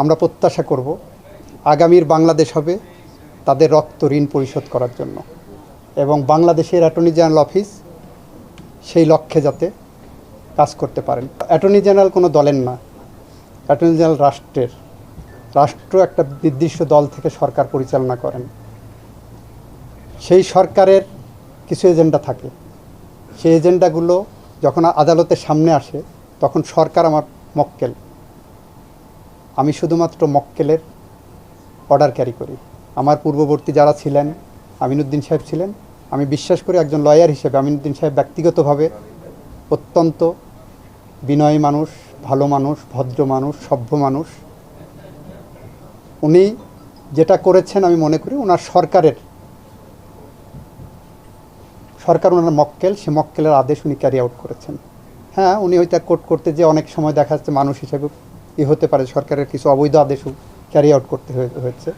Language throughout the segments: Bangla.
আমরা প্রত্যাশা করব আগামীর বাংলাদেশ হবে তাদের রক্ত ঋণ পরিশোধ করার জন্য। এবং বাংলাদেশের অ্যাটর্নি জেনারেল অফিস সেই লক্ষ্যে যাতে কাজ করতে পারেন। অ্যাটর্নি জেনারেল কোনো দলের না। অ্যাটর্নি জেনারেল রাষ্ট্রের। রাষ্ট্র একটা নির্দিষ্ট দল থেকে সরকার পরিচালনা করেন। সেই সরকারের কিছু এজেন্ডা থাকে। সেই এজেন্ডাগুলো যখন আদালতের সামনে আসে, তখন সরকার আমার মক্কেল। আমি শুধুমাত্র মক্কেলের অর্ডার ক্যারি করি। আমার পূর্ববর্তী যারা ছিলেন, আমিনুদ্দিন সাহেব ছিলেন, আমি বিশ্বাস করি একজন লয়ার হিসেবে আমিনুদ্দিন সাহেব ব্যক্তিগতভাবে অত্যন্ত বিনয়ী মানুষ, ভালো মানুষ, ভদ্র মানুষ, সভ্য মানুষ। উনি যেটা করেছেন আমি মনে করি ওনার সরকারের, সরকার ওনার মক্কেল, সে মক্কেলের আদেশ উনি ক্যারি আউট করেছেন। হ্যাঁ উনি হয়তো কোর্ট করতে যে অনেক সময় দেখা যাচ্ছে মানুষ হিসেবে ই হতে পারে সরকারের কিছু অবৈধ আদেশও ক্যারি আউট করতে হয়ে- হয়েছে।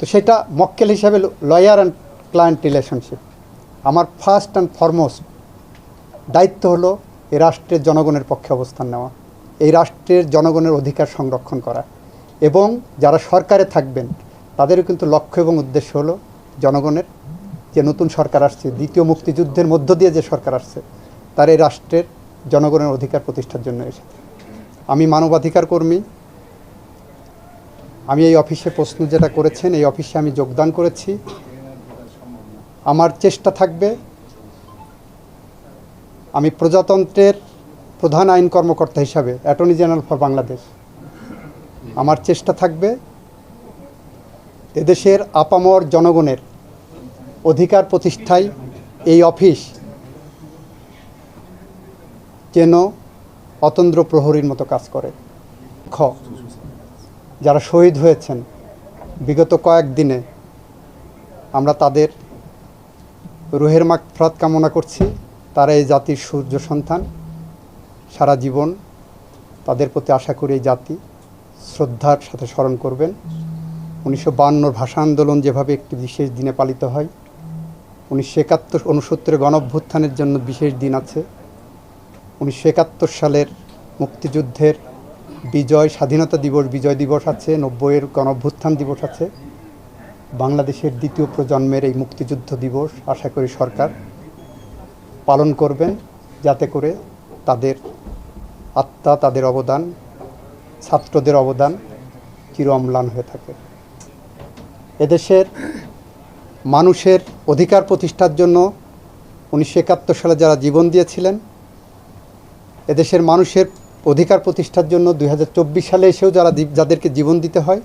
তো সেটা মক্কেল হিসাবে লয়ার অ্যান্ড ক্লায়েন্ট রিলেশনশিপ আমার ফার্স্ট অ্যান্ড ফরমোস্ট দায়িত্ব হলো এই রাষ্ট্রের জনগণের পক্ষে অবস্থান নেওয়া, এই রাষ্ট্রের জনগণের অধিকার সংরক্ষণ করা এবং যারা সরকারে থাকবেন, তাদেরও কিন্তু লক্ষ্য এবং উদ্দেশ্য হলো জনগণের যে নতুন সরকার আসছে, দ্বিতীয় মুক্তিযুদ্ধের মধ্য দিয়ে যে সরকার আসছে, তার এই রাষ্ট্রের জনগণের অধিকার প্রতিষ্ঠার জন্য এসেছে। আমি মানবাধিকার কর্মী। আমি এই অফিসে প্রশ্ন যেটা করেছেন, এই অফিসে আমি যোগদান করেছি। আমার চেষ্টা থাকবে, আমি প্রজাতন্ত্রের প্রধান আইন কর্মকর্তা হিসাবে, অ্যাটর্নি জেনারেল ফর বাংলাদেশ। আমার চেষ্টা থাকবে, এদেশের আপামর জনগণের অধিকার প্রতিষ্ঠায় এই অফিস যেন অতন্দ্র প্রহরীর মতো কাজ করে। খ, যারা শহীদ হয়েছেন, বিগত কয়েক দিনে আমরা তাদের রুহের মাগফরাত কামনা করছি, তারা এই জাতির সূর্য সন্তান, সারা জীবন তাদের প্রতি আশা করি এই জাতি শ্রদ্ধার সাথে স্মরণ করবেন। উনিশশো বাহান্নর ভাষা আন্দোলন যেভাবে একটি বিশেষ দিনে পালিত হয়, উনিশশো একাত্তর উনসত্তরের গণঅভ্যুত্থানের জন্য বিশেষ দিন আছে। উনিশশো একাত্তর সালের মুক্তিযুদ্ধের বিজয়, স্বাধীনতা দিবস, বিজয় দিবস আছে, নব্বইয়ের গণঅভ্যুত্থান দিবস আছে। বাংলাদেশের দ্বিতীয় প্রজন্মের এই মুক্তিযুদ্ধ দিবস আশা করি সরকার পালন করবেন যাতে করে তাদের আত্মা, তাদের অবদান, ছাত্রদের অবদান চির অম্লান হয়ে থাকে। এদেশের মানুষের অধিকার প্রতিষ্ঠার জন্য উনিশশো একাত্তর সালে যারা জীবন দিয়েছিলেন এদেশের মানুষের অধিকার প্রতিষ্ঠার জন্য দু হাজার চব্বিশ সালে এসেও যারা যাদেরকে জীবন দিতে হয়,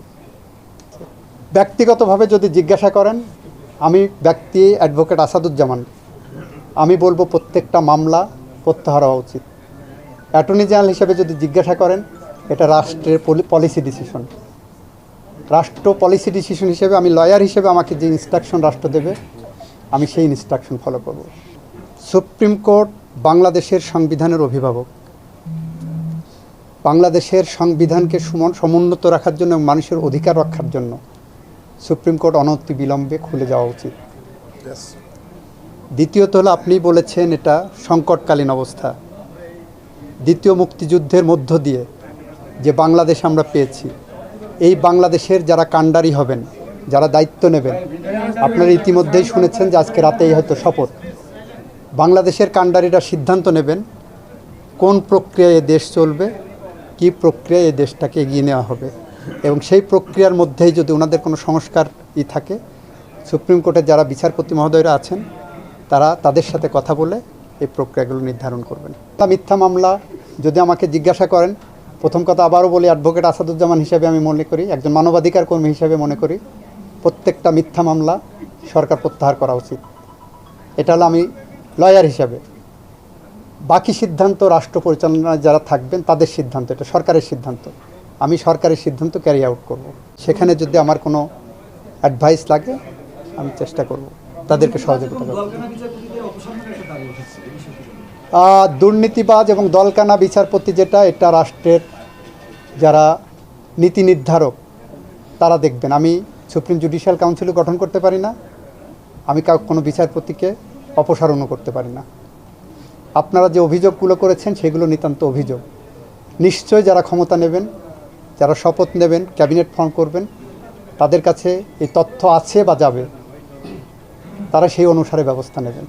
ব্যক্তিগতভাবে যদি জিজ্ঞাসা করেন, আমি ব্যক্তি অ্যাডভোকেট আসাদুজ্জামান। আমি বলব প্রত্যেকটা মামলা প্রত্যাহার হওয়া উচিত। অ্যাটর্নি জেনারেল হিসেবে যদি জিজ্ঞাসা করেন, এটা রাষ্ট্রের পলিসি ডিসিশন রাষ্ট্র পলিসি ডিসিশন হিসেবে আমি লয়ার হিসেবে আমাকে যে ইনস্ট্রাকশন রাষ্ট্র দেবে, আমি সেই ইনস্ট্রাকশন ফলো করব। সুপ্রিম কোর্ট বাংলাদেশের সংবিধানের অভিভাবক। বাংলাদেশের সংবিধানকে সুমন সমুন্নত রাখার জন্য মানুষের অধিকার রক্ষার জন্য সুপ্রিম কোর্ট অনতি বিলম্বে খুলে যাওয়া উচিত। দ্বিতীয়ত হলো আপনি বলেছেন এটা সংকটকালীন অবস্থা। দ্বিতীয় মুক্তিযুদ্ধের মধ্য দিয়ে যে বাংলাদেশ আমরা পেয়েছি এই বাংলাদেশের যারা কাণ্ডারি হবেন যারা দায়িত্ব নেবেন আপনারা ইতিমধ্যেই শুনেছেন যে আজকে রাতেই হয়তো শপথ। বাংলাদেশের কাণ্ডারিরা সিদ্ধান্ত নেবেন কোন প্রক্রিয়ায় এ দেশ চলবে, কি প্রক্রিয়ায় এই দেশটাকে এগিয়ে নেওয়া হবে এবং সেই প্রক্রিয়ার মধ্যেই যদি ওনাদের কোনো সংস্কার ই থাকে, সুপ্রিম কোর্টের যারা বিচারপতি মহোদয়রা আছেন, তারা তাদের সাথে কথা বলে এই প্রক্রিয়াগুলো নির্ধারণ করবেন। তা মিথ্যা মামলা, যদি আমাকে জিজ্ঞাসা করেন, প্রথম কথা আবারও বলি অ্যাডভোকেট আসাদুজ্জামান হিসেবে আমি মনে করি, একজন মানবাধিকার কর্মী হিসেবে মনে করি, প্রত্যেকটা মিথ্যা মামলা সরকার প্রত্যাহার করা উচিত। এটা হলো আমি লয়ার হিসাবে। বাকি সিদ্ধান্ত রাষ্ট্র পরিচালনায় যারা থাকবেন, তাদের সিদ্ধান্ত এটা, সরকারের সিদ্ধান্ত। আমি সরকারের সিদ্ধান্ত ক্যারি আউট করব। সেখানে যদি আমার কোনো অ্যাডভাইস লাগে, আমি চেষ্টা করব। তাদেরকে সহযোগিতা করব। দুর্নীতিবাজ এবং দলকানা বিচারপতি যেটা, এটা রাষ্ট্রের যারা নীতি নির্ধারক, তারা দেখবেন। আমি সুপ্রিম জুডিশিয়াল কাউন্সিলও গঠন করতে পারি না। আমি কোনো বিচারপতিকে অপসারণও করতে পারি না। আপনারা যে অভিযোগগুলো করেছেন, সেগুলো নিতান্ত অভিযোগ। নিশ্চয় যারা ক্ষমতা নেবেন, যারা শপথ নেবেন, ক্যাবিনেট ফর্ম করবেন, তাদের কাছে এই তথ্য আছে বা যাবে, তারা সেই অনুসারে ব্যবস্থা নেবেন।